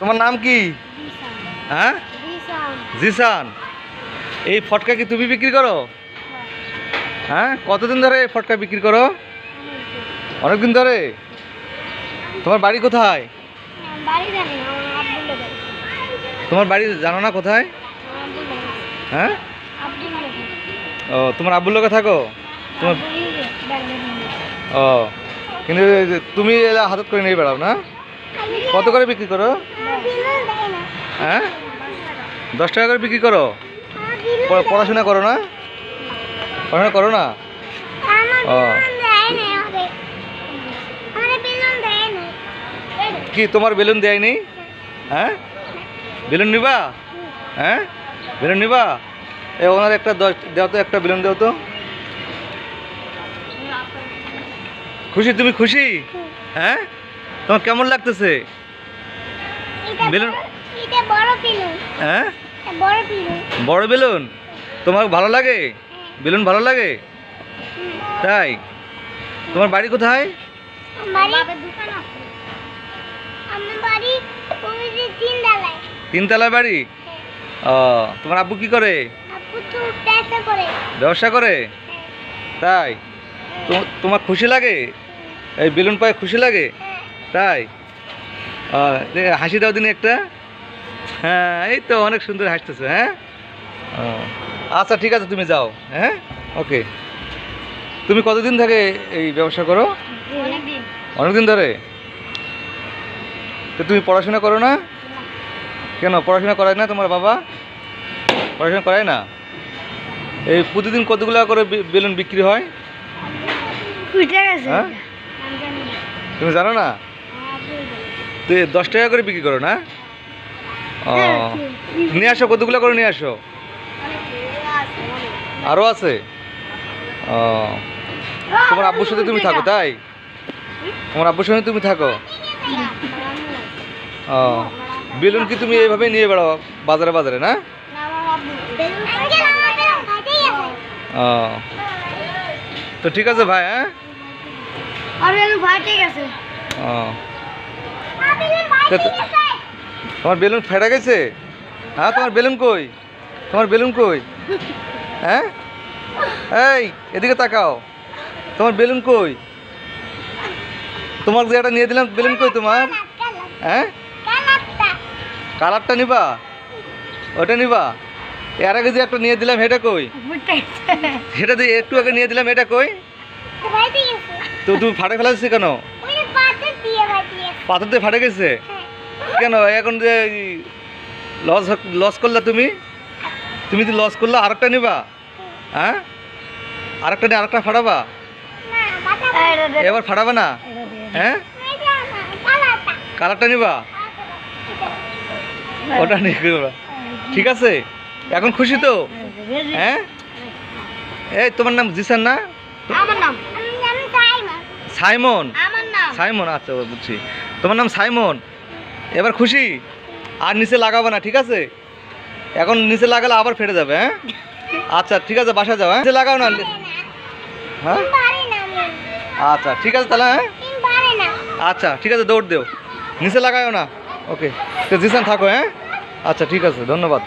তোমার নাম কি? হ্যাঁ? জিসান। এই ফটকা কি তুমি বিক্রি করো? হ্যাঁ। কতদিন ধরে এই ফটকা বিক্রি করো? অনেকদিন। ধরে? তোমার বাড়ি কোথায়? তোমার বাড়ি জানো না কোথায়? হ্যাঁ? ও তোমার আব্বুর লোকে থাকো? তোমার ও কিন্তু তুমি এলা হাতত করে নিয়ে বেড়াও না? কত করে বিক্রি করো? হ্যাঁ? দশ টাকা করে বিক্রি করো? পড়াশোনা করো না? পড়াশোনা করো না? ও। কি, তোমার বেলুন দেয় নেই হ্যাঁ? বেলুন নিবা? হ্যাঁ? বেলুন নিবা? এ, ওনার একটা দশ, দাও তো একটা বেলুন দাও তো। খুশি, তুমি খুশি? হ্যাঁ? তোমার কেমন লাগতেছে? বেলুন হ্যাঁ? বড় বেলুন। তোমার ভালো লাগে? বেলুন ভালো লাগে? তাই? তোমার বাড়ি কোথায়? তিনতলা বাড়ি ও তোমার আব্বু কি করে? ব্যবসা করে। করে? তাই? তো- তোমার খুশি লাগে? এই বেলুন পায়ে খুশি লাগে? তাই? হাসি দাও দিন একটা। হ্যাঁ এই তো অনেক সুন্দর হাসতেছে হ্যাঁ? আচ্ছা ঠিক আছে তুমি যাও হ্যাঁ? ওকে। তুমি কতদিন থেকে এই ব্যবসা করো? অনেকদিন। ধরে? তো তুমি পড়াশোনা করো না? কেন পড়াশোনা করায় না তোমার বাবা? পড়াশোনা করায় না? এই প্রতিদিন কতগুলো করে বেলুন বিক্রি হয়? হ্যাঁ? তুমি জানো না? তো এই দশ টাকা করে বিক্রি করো না? ও। নিয়ে আসো কতগুলো করে নিয়ে আসো? আরও আছে? ও। তোমার আব্বুর সাথে তুমি থাকো তাই? তোমার আব্বুর সঙ্গে তুমি থাকো? ও। বেলুন কি তুমি এইভাবে নিয়ে বেড়াও বাজারে বাজারে না? ও। তো ঠিক আছে ভাই হ্যাঁ? ও। তোমার বেলুন ফেটা গেছে? হ্যাঁ তোমার বেলুন কই? তোমার বেলুন কই? হ্যাঁ? এই এদিকে তাকাও। তোমার বেলুন কই? তোমার যে একটা নিয়ে দিলাম বেলুন কই তোমার? হ্যাঁ? কালারটা নিবা। ওটা নিবা। এর আগে যে একটা নিয়ে দিলাম এটা কই? সেটা দিয়ে একটু আগে নিয়ে দিলাম এটা কই? তো তুমি ফাটে ফেলাচ্ছি কেন? পাথর দিয়ে ফাটে গেছে? কেন? এখন যে লস লস করলা তুমি? তুমি যদি লস করলা আরেকটা নিবা? হ্যাঁ? আরেকটা নিয়ে আরেকটা ফাটাবা? এবার ফাটাবে না? হ্যাঁ? কালারটা নিবা? ওটা নিয়ে ঠিক আছে? এখন খুশি তো? হ্যাঁ? এই তোমার নাম জিসান না? আমার নাম। সাইমন? সাইমন আচ্ছা বুঝছি। তোমার নাম সাইমন। এবার খুশি? আর নিচে লাগাবো না, ঠিক আছে? এখন নিচে লাগালে আবার ফেটে যাবে হ্যাঁ? আচ্ছা ঠিক আছে বাসা যাও হ্যাঁ? লাগাও না হ্যাঁ? আচ্ছা ঠিক আছে তাহলে হ্যাঁ? আচ্ছা ঠিক আছে, দৌড় দেও। নিচে লাগাও না। ওকে, তো জিসান থাকো হ্যাঁ? আচ্ছা ঠিক আছে, ধন্যবাদ।